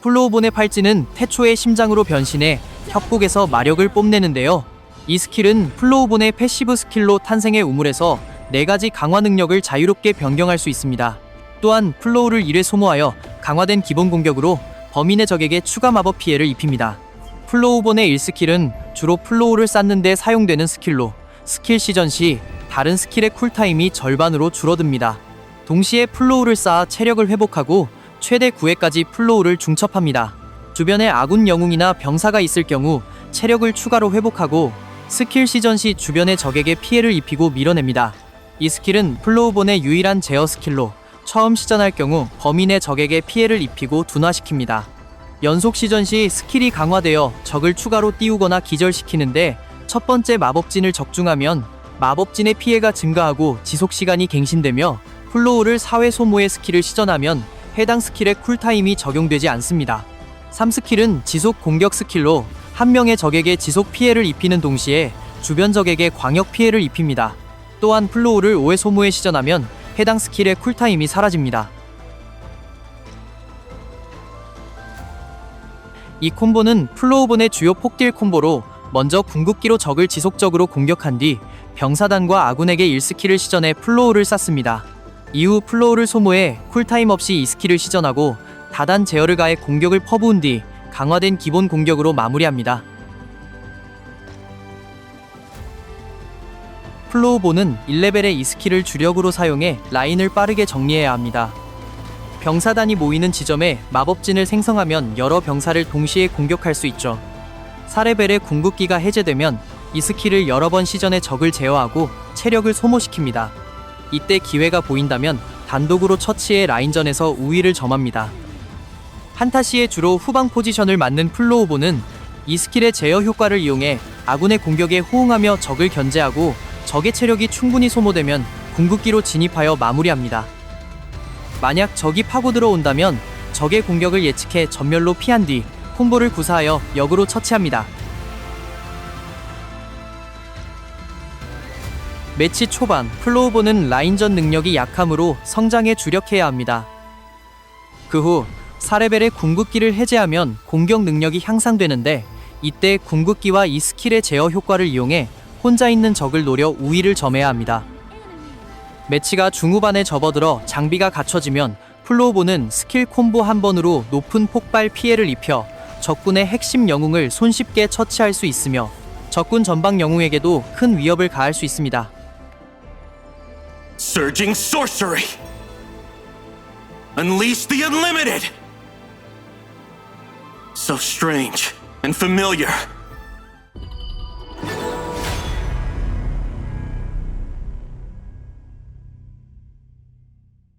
플로우본의 팔찌는 태초의 심장으로 변신해 협곡에서 마력을 뽐내는데요. 이 스킬은 플로우본의 패시브 스킬로 탄생해 우물에서 네 가지 강화 능력을 자유롭게 변경할 수 있습니다. 또한 플로우를 1회 소모하여 강화된 기본 공격으로 범인의 적에게 추가 마법 피해를 입힙니다. 플로우본의 1스킬은 주로 플로우를 쌓는 데 사용되는 스킬로 스킬 시전 시 다른 스킬의 쿨타임이 절반으로 줄어듭니다. 동시에 플로우를 쌓아 체력을 회복하고 최대 9회까지 플로우를 중첩합니다. 주변에 아군 영웅이나 병사가 있을 경우 체력을 추가로 회복하고 스킬 시전 시 주변의 적에게 피해를 입히고 밀어냅니다. 이 스킬은 플로우본의 유일한 제어 스킬로 처음 시전할 경우 범인의 적에게 피해를 입히고 둔화시킵니다. 연속 시전 시 스킬이 강화되어 적을 추가로 띄우거나 기절시키는데 첫 번째 마법진을 적중하면 마법진의 피해가 증가하고 지속 시간이 갱신되며 플로우를 4회 소모의 스킬을 시전하면 해당 스킬의 쿨타임이 적용되지 않습니다. 3스킬은 지속 공격 스킬로 한 명의 적에게 지속 피해를 입히는 동시에 주변 적에게 광역 피해를 입힙니다. 또한 플로우를 5회 소모에 시전하면 해당 스킬의 쿨타임이 사라집니다. 이 콤보는 플로우본의 주요 폭딜 콤보로 먼저 궁극기로 적을 지속적으로 공격한 뒤 병사단과 아군에게 1스킬을 시전해 플로우를 쐈습니다. 이후 플로우를 소모해 쿨타임 없이 이 스킬을 시전하고 다단 제어를 가해 공격을 퍼부은 뒤 강화된 기본 공격으로 마무리합니다. 플로우본은 1레벨의 이 스킬을 주력으로 사용해 라인을 빠르게 정리해야 합니다. 병사단이 모이는 지점에 마법진을 생성하면 여러 병사를 동시에 공격할 수 있죠. 4레벨의 궁극기가 해제되면 이 스킬을 여러 번 시전해 적을 제어하고 체력을 소모시킵니다. 이때 기회가 보인다면 단독으로 처치해 라인전에서 우위를 점합니다. 한타 시에 주로 후방 포지션을 맡는 플로우보는 이 스킬의 제어 효과를 이용해 아군의 공격에 호응하며 적을 견제하고 적의 체력이 충분히 소모되면 궁극기로 진입하여 마무리합니다. 만약 적이 파고 들어 온다면 적의 공격을 예측해 전멸로 피한 뒤 콤보를 구사하여 역으로 처치합니다. 매치 초반 플로우보는 라인전 능력이 약하므로 성장에 주력해야 합니다. 그 후 4레벨의 궁극기를 해제하면 공격 능력이 향상되는데 이때 궁극기와 이 스킬의 제어 효과를 이용해 혼자 있는 적을 노려 우위를 점해야 합니다. 매치가 중후반에 접어들어 장비가 갖춰지면 플로우보는 스킬 콤보 한 번으로 높은 폭발 피해를 입혀 적군의 핵심 영웅을 손쉽게 처치할 수 있으며 적군 전방 영웅에게도 큰 위협을 가할 수 있습니다. Surging sorcery! Unleash the unlimited! So strange and familiar.